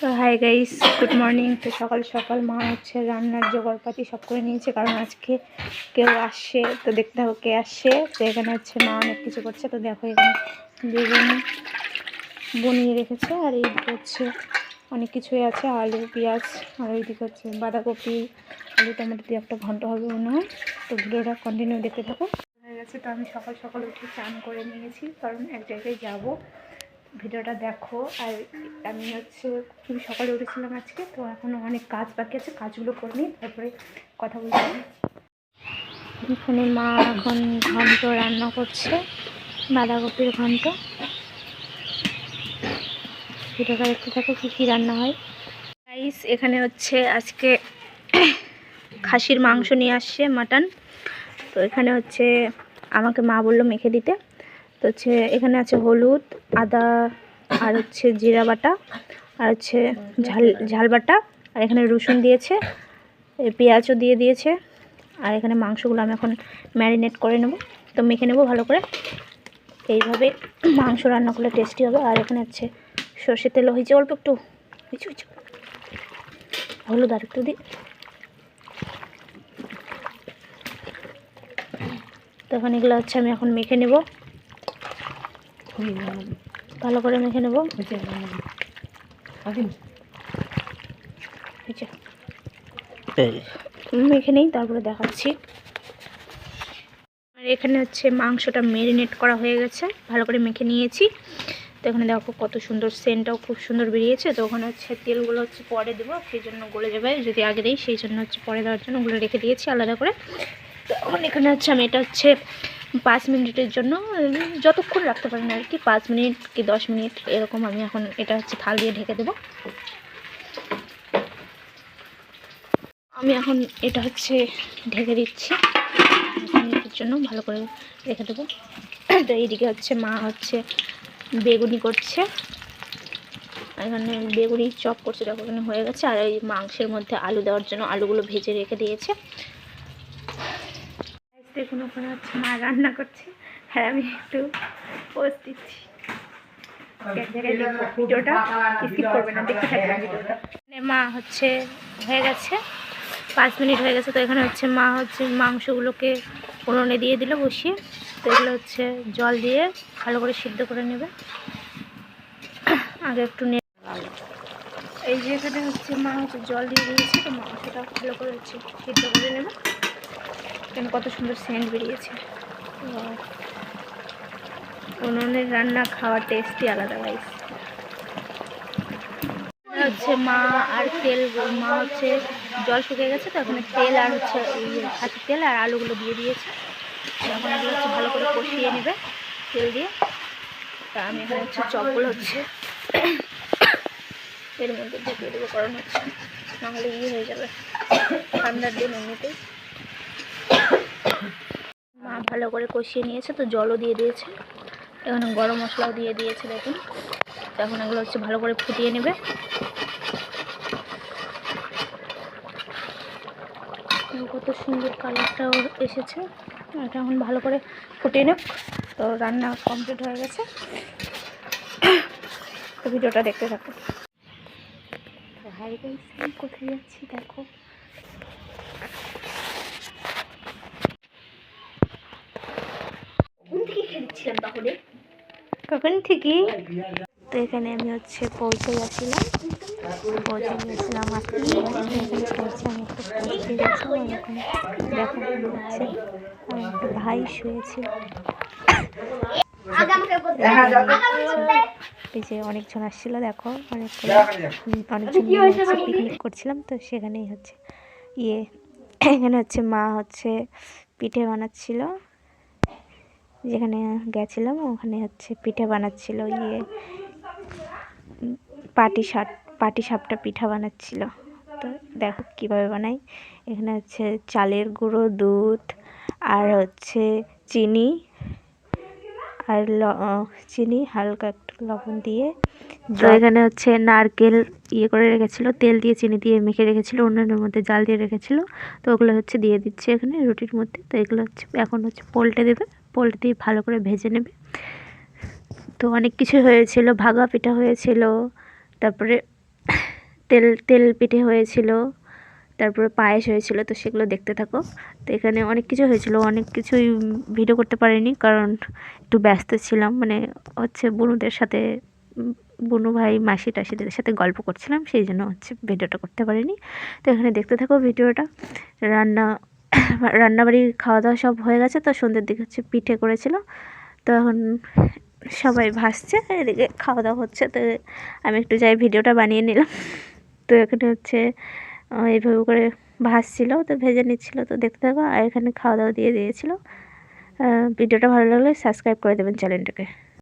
তো hi guys good morning তো সকাল সকাল মা হচ্ছে রান্নার জোগাড়পাতি সব করে নিয়েছে, কারণ আজকে কেউ আসছে তো দেখতে হবে কে আসছে তো এখানে হচ্ছে মা অনেক কিছু করছে। তো দেখো এখানে বেগুন বনিয়ে রেখেছে, আর এইদিকে হচ্ছে অনেক কিছুই আছে, আলু, পেঁয়াজ, আর এইদিকে হচ্ছে বাঁধাকপি, আলু, টমেটো দিয়ে একটা ঘন্ট হবে মনে হয়। তো ভিডিওটা কন্টিনিউ দেখতে থাকো। হয়ে গেছে, তো আমি সকাল সকাল উঠে চান করে নিয়েছি, কারণ এক জায়গায় যাব। ভিডিওটা দেখো, আর আমি হচ্ছে খুবই সকালে উঠেছিলাম আজকে, তো এখনও অনেক কাজ বাকি আছে, কাজগুলো করে নিই, তারপরে কথা বলছি। এখানে মা এখন ঘন্ট রান্না করছে, বাঁধাকপির ঘন্ট। ভিডিওটা দেখতে কী কী রান্না হয়। রাইস এখানে হচ্ছে আজকে খাসির মাংস নিয়ে আসছে মাটন। তো এখানে হচ্ছে আমাকে মা বলল মেখে দিতে। তো হচ্ছে এখানে আছে হলুদ, আদা আর হচ্ছে জিরা বাটা, আর হচ্ছে ঝাল ঝাল বাটা, আর এখানে রসুন দিয়েছে পেঁয়াজও দিয়ে দিয়েছে, আর এখানে মাংসগুলো আমি এখন ম্যারিনেট করে নেব। তো মেখে নেব ভালো করে। এইভাবে মাংস রান্না করলে টেস্টি হবে। আর এখানে হচ্ছে সর্ষের তেলও হয়েছে, অল্প একটু। হয়েছে হয়েছে। হলুদ আর একটু দিই। তখন এগুলো হচ্ছে আমি এখন মেখে নেব। ভালো করে মেখে নেব। মেখে নেই তারপরে দেখাচ্ছি। আর এখানে হচ্ছে মাংসটা মেরিনেট করা হয়ে গেছে ভালো করে মেখে নিয়েছি। তো এখানে দেখো কত সুন্দর সেন্টটাও খুব সুন্দর বেরিয়েছে। তো ওখানে হচ্ছে তেলগুলো হচ্ছে পরে দেবো সেই জন্য গলে যাবে। যদি আগে দিই সেই জন্য হচ্ছে পরে দেওয়ার জন্য ওগুলো রেখে দিয়েছি আলাদা করে। তো এখন এখানে হচ্ছে আমি এটা হচ্ছে পাঁচ মিনিটের জন্য যতক্ষণ রাখতে পারেন আর কি, পাঁচ মিনিট কি দশ মিনিট, এরকম আমি এখন এটা হচ্ছে থাল দিয়ে ঢেকে দেবো। আমি এখন এটা হচ্ছে ঢেকে দিচ্ছি। মিনিটের জন্য ভালো করে রেখে দেবো। তো এইদিকে হচ্ছে মা হচ্ছে বেগুনি করছে। এখানে বেগুনি চপ করছে দেখো এখানে হয়ে গেছে। আর এই মাংসের মধ্যে আলু দেওয়ার জন্য আলুগুলো ভেজে রেখে দিয়েছে। দেখুন ওখানে হচ্ছে মা রান্না করছে। আর আমি একটু পোস্ট দিচ্ছি। মা হচ্ছে হয়ে গেছে। পাঁচ মিনিট হয়ে গেছে, তো এখানে হচ্ছে মা হচ্ছে মাংসগুলোকে উনুনে দিয়ে দিল বসিয়ে। তো এগুলো হচ্ছে জল দিয়ে ভালো করে সিদ্ধ করে নেবে। আগে একটু নে এই যে এখানে হচ্ছে মা হচ্ছে জল দিয়ে দিয়েছে, তো মাংসটা ভালো করে হচ্ছে সিদ্ধ করে নেবে। এখানে কত সুন্দর সেন্ট বেরিয়েছে. উনুনের রান্না খাওয়ার টেস্টই আলাদা গাইস হচ্ছে মা আর তেল, মা হচ্ছে জল শুকিয়ে গেছে, তো ওখানে তেল আর হচ্ছে খাসির তেল আর আলুগুলো দিয়ে দিয়েছে। এখন এগুলো হচ্ছে ভালো করে কষিয়ে নেবে তেল দিয়ে। তা আমি এখানে হচ্ছে চপগুলো হচ্ছে এর মধ্যে ঢুকিয়ে দেবো কারণ হচ্ছে। নাহলে ইয়ে হয়ে যাবে, ঠান্ডার দিন এমনিতেই। ভালো করে কষিয়ে নিয়েছে, তো জলও দিয়ে দিয়েছে। এখানে গরম মশলাও দিয়ে দিয়েছে, দেখুন। এখন এগুলো হচ্ছে ভালো করে ফুটিয়ে নেবে। কত সুন্দর কালারটাও এসেছে। এটা এখন ভালো করে ফুটিয়ে নেব। তো রান্না কমপ্লিট হয়ে গেছে। তো ভিডিওটা দেখতে থাকো হাই গাইস কোথায় যাচ্ছি? দেখো। খেলছিলাম তাহলে। কখন থেকে? তো এখানে আমি হচ্ছে পৌঁছে গেছিলাম। পৌঁছে এখানে পৌঁছে আমি একটু পৌঁছে গেছিলাম। আর দেখা যাচ্ছে আর একটা ভাই শুয়েছিল বলতে এই যে অনেকজন আসছিল দেখো অনেক অনেকজন পিকনিক করছিলাম। তো সেখানেই হচ্ছে ইয়ে এখানে হচ্ছে মা হচ্ছে পিঠে বানাচ্ছিল। যেখানে গেছিলাম ওখানে হচ্ছে পিঠে বানাচ্ছিল ইয়ে পাটি সাপ পাটি সাপটা পিঠা বানাচ্ছিল। তো দেখো কীভাবে বানাই। এখানে হচ্ছে চালের গুঁড়ো দুধ আর হচ্ছে চিনি আর ল- চিনি হালকা একটু লবণ দিয়ে তো এখানে হচ্ছে নারকেল ইয়ে করে রেখেছিলো তেল দিয়ে চিনি দিয়ে মেখে রেখেছিলো উনুনের মধ্যে জাল দিয়ে রেখেছিলো। তো ওগুলো হচ্ছে দিয়ে দিচ্ছে এখানে রুটির মধ্যে। তো এগুলো হচ্ছে এখন হচ্ছে পোল্টে দেবে। পোল্টে দিয়ে ভালো করে ভেজে নেবে। তো অনেক কিছু হয়েছিল, ভাগা পিঠা হয়েছিল, তারপরে তেল তেল পিঠে হয়েছিল, তারপরে পায়েস হয়েছিল, তো সেগুলো দেখতে থাকো। তো এখানে অনেক কিছু হয়েছিল, অনেক কিছুই ভিডিও করতে পারিনি কারণ একটু ব্যস্ত ছিলাম। মানে হচ্ছে বুনুদের সাথে, বুনু ভাই, মাসি টাসিদের সাথে গল্প করছিলাম, সেই জন্য হচ্ছে ভিডিওটা করতে পারিনি। তো এখানে দেখতে থাকো ভিডিওটা। রান্না রান্নাবাড়ি খাওয়া দাওয়া সব হয়ে গেছে, তো সন্ধ্যের দিকে হচ্ছে পিঠে করেছিল। তো এখন সবাই ভাসছে, এদিকে খাওয়া দাওয়া হচ্ছে, তো আমি একটু যাই ভিডিওটা বানিয়ে নিলাম। তো এখানে হচ্ছে এইভাবে করে ভাসছিল, তো ভেজে নিচ্ছিল, তো দেখতে থাকো, আর এখানে খাওয়া দাওয়া দিয়ে দিয়েছিল। ভিডিওটা ভালো লাগলে সাবস্ক্রাইব করে দেবেন চ্যানেলটাকে।